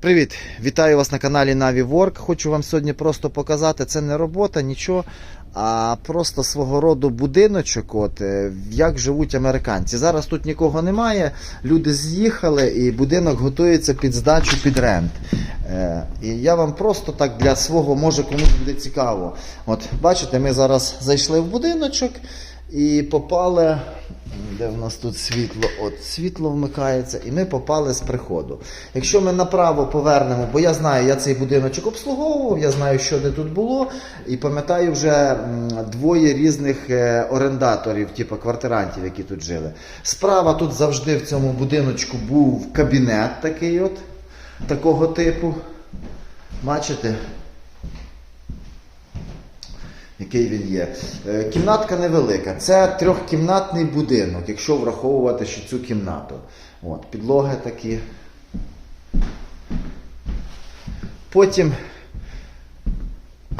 Привіт! Вітаю вас на каналі NaviWork. Хочу вам сьогодні просто показати, це не робота, нічого, а просто свого роду будиночок, от, е, як живуть американці. Зараз тут нікого немає, люди з'їхали і будинок готується під здачу під рент. Е, І я вам просто так для свого, може комусь буде цікаво. От, бачите, ми зараз зайшли в будиночок і попали. Де в нас тут світло? От світло вмикається, і ми попали з приходу. Якщо ми направо повернемо, бо я знаю, я цей будиночок обслуговував, я знаю, що де тут було, і пам'ятаю вже двоє різних е, орендаторів, типу квартирантів, які тут жили. Справа тут завжди в цьому будиночку був кабінет такий, от, такого типу. Бачите? Який він є. Е, Кімнатка невелика. Це трьохкімнатний будинок, якщо враховувати ще цю кімнату. От, підлоги такі. Потім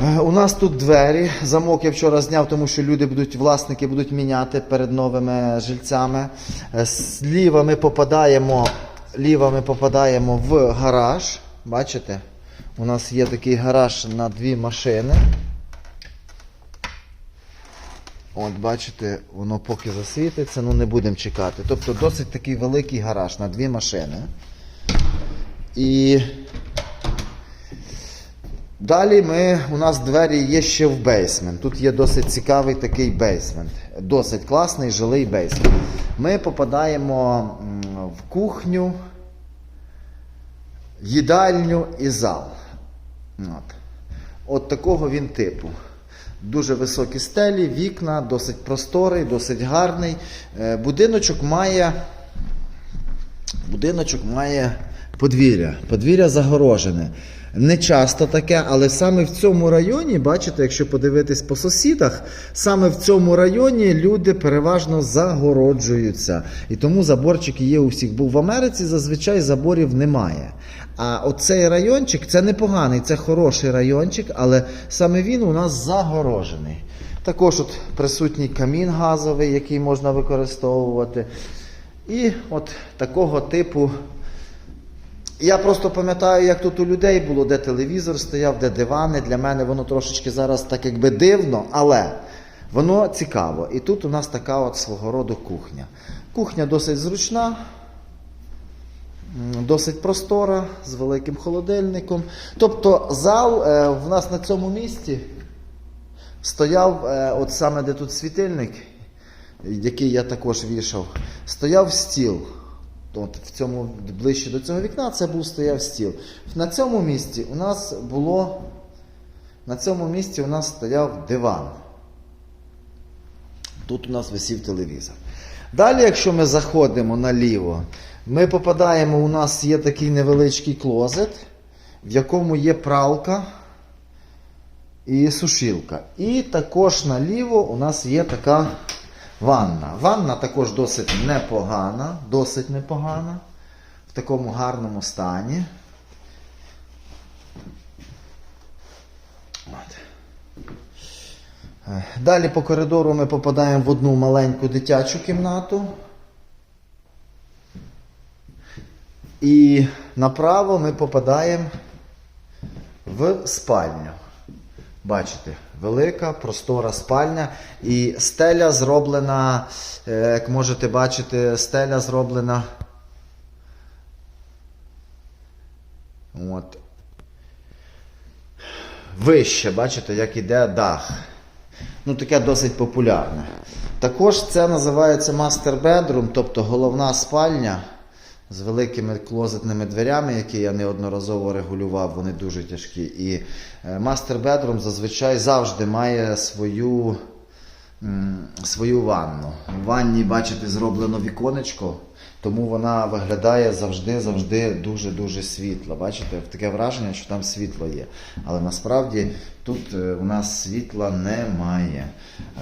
е, у нас тут двері. Замок я вчора зняв, тому що люди будуть, власники будуть міняти перед новими жильцями. Е, Зліва ми попадаємо, ліва ми попадаємо в гараж. Бачите? У нас є такий гараж на дві машини. От, бачите, воно поки засвітиться, ну не будемо чекати. Тобто досить такий великий гараж на дві машини. І далі ми, у нас двері є ще в бейсмент. Тут є досить цікавий такий бейсмент. Досить класний жилий бейсмент. Ми попадаємо в кухню, їдальню і зал. От, От такого він типу. Дуже високі стелі, вікна, досить просторий, досить гарний. Е, Будиночок має, будиночок має подвір'я. Подвір'я загорожене. Не часто таке, але саме в цьому районі, бачите, якщо подивитись по сусідах, саме в цьому районі люди переважно загороджуються. І тому заборчики є у всіх. Бо в Америці зазвичай заборів немає. А оцей райончик це непоганий, це хороший райончик, але саме він у нас загорожений. Також от присутній камін газовий, який можна використовувати. І от такого типу. Я просто пам'ятаю, як тут у людей було, де телевізор стояв, де дивани. Для мене воно трошечки зараз так якби дивно, але воно цікаво. І тут у нас така от свого роду кухня. Кухня досить зручна. Досить простора, з великим холодильником. Тобто зал е, в нас на цьому місці стояв, е, от саме де тут світильник, який я також вішав, стояв стіл. От в цьому ближче до цього вікна це був стояв стіл. На цьому місці у нас було. На цьому місці у нас стояв диван. Тут у нас висів телевізор. Далі, якщо ми заходимо наліво, ми попадаємо, у нас є такий невеличкий клозет, в якому є пралка і сушилка. І також наліво у нас є така ванна. Ванна також досить непогана, досить непогана, в такому гарному стані. От. Е, Далі по коридору ми попадаємо в одну маленьку дитячу кімнату. І направо ми попадаємо в спальню. Бачите, велика, простора спальня. І стеля зроблена, е, як можете бачити, стеля зроблена. От. Вище, бачите, як іде дах. Ну, таке досить популярне. Також це називається bedroom, тобто головна спальня з великими клозетними дверями, які я неодноразово регулював, вони дуже тяжкі. І е, bedroom зазвичай завжди має свою, свою ванну. В ванні, бачите, зроблено віконечко, тому вона виглядає завжди-завжди дуже-дуже світла. Бачите, таке враження, що там світло є. Але насправді тут е, у нас світла немає.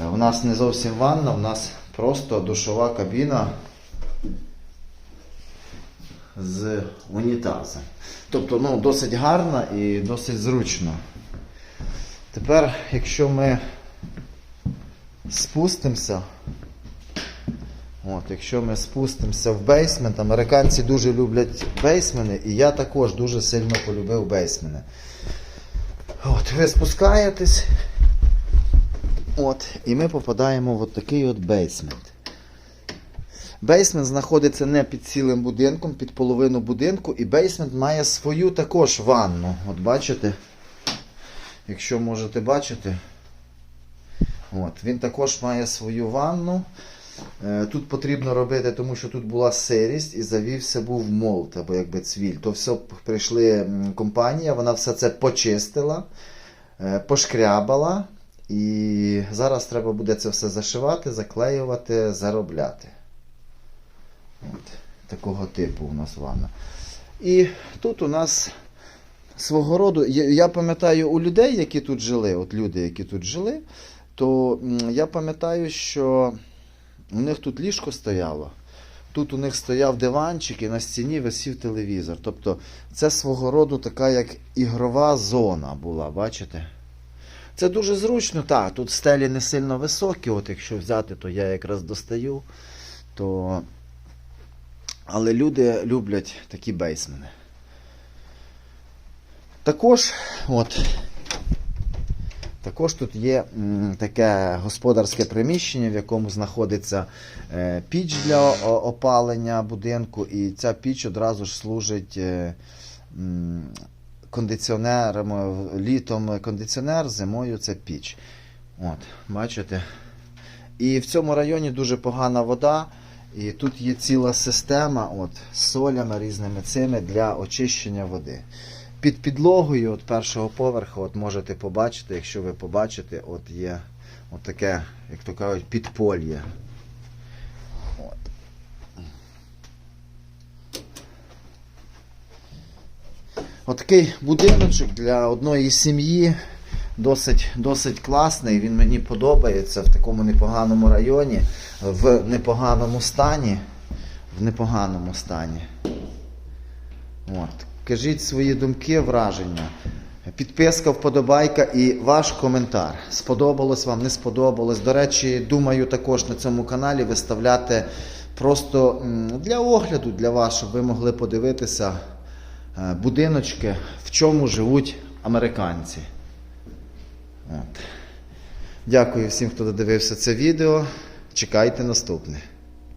Е, У нас не зовсім ванна, у нас просто душова кабіна з унітазом. Тобто ну, досить гарна і досить зручно. Тепер, якщо ми спустимося, От, якщо ми спустимося в бейсмент, американці дуже люблять бейсмени, і я також дуже сильно полюбив бейсмени. От, ви спускаєтесь. От, і ми попадаємо в такий от бейсмент. Бейсмент знаходиться не під цілим будинком, під половину будинку, і бейсмент має свою також ванну. От бачите? Якщо можете бачити. От, він також має свою ванну. Е, Тут потрібно робити, тому що тут була сирість і завівся був молт, або якби цвіль. То все прийшли компанія, вона все це почистила, е, пошкрябала. І зараз треба буде це все зашивати, заклеювати, заробляти. От, такого типу у нас ванна. І тут у нас свого роду, я, пам'ятаю у людей, які тут жили, от люди, які тут жили, то я пам'ятаю, що у них тут ліжко стояло. Тут у них стояв диванчик і на стіні висів телевізор. Тобто це свого роду така як ігрова зона була, бачите? Це дуже зручно, так. Тут стелі не сильно високі, от якщо взяти, то я якраз достаю. То... Але люди люблять такі бейсмени. Також, от, також тут є таке господарське приміщення, в якому знаходиться е, піч для опалення будинку, і ця піч одразу ж служить е, кондиціонером, літом кондиціонер, зимою це піч. От, бачите? І в цьому районі дуже погана вода. І тут є ціла система от, з солями різними цими для очищення води. Під підлогою от першого поверху от можете побачити, якщо ви побачите, от є от таке, як то кажуть, підпольє. От. Отакий будиночок для одної сім'ї. Досить, досить класний, він мені подобається в такому непоганому районі, в непоганому стані. В непоганому стані. От. Кажіть свої думки, враження. Підписка, вподобайка і ваш коментар. Сподобалось вам, не сподобалось. До речі, думаю також на цьому каналі виставляти просто для огляду для вас, щоб ви могли подивитися е, будиночки, в чому живуть американці. От. Дякую всім, хто додивився це відео. Чекайте наступне.